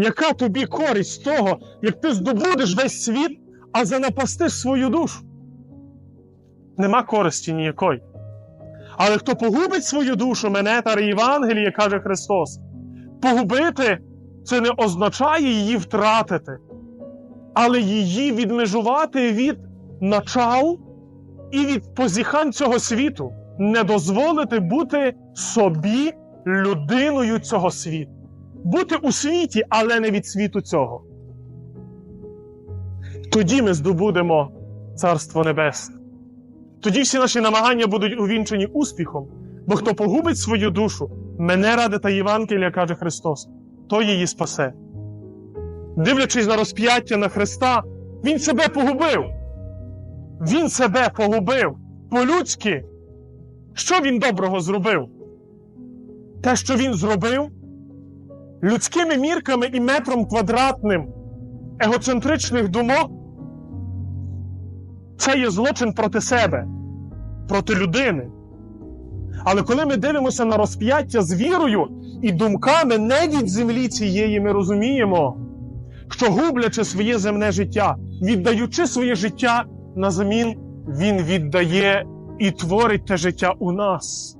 Яка тобі користь з того, як ти здобудеш весь світ, а занапастиш свою душу? Нема користі ніякої. Але хто погубить свою душу, мене та Євангеліє, каже Христос, погубити це не означає її втратити, але її відмежувати від начал і від позіхань цього світу, не дозволити бути собі людиною цього світу. Бути у світі, але не від світу цього. Тоді ми здобудемо Царство Небесне. Тоді всі наші намагання будуть увінчені успіхом, бо хто погубить свою душу, мене ради та Євангелія, каже Христос, то її спасе. Дивлячись на розп'яття на Христа, Він себе погубив. Він себе погубив по-людськи. Що він доброго зробив? Те, що він зробив, людськими мірками і метром квадратним егоцентричних думок, це є злочин проти себе, проти людини. Але коли ми дивимося на розп'яття з вірою і думками не від землі цієї, ми розуміємо, що гублячи своє земне життя, віддаючи своє життя на замін, він віддає і творить те життя у нас.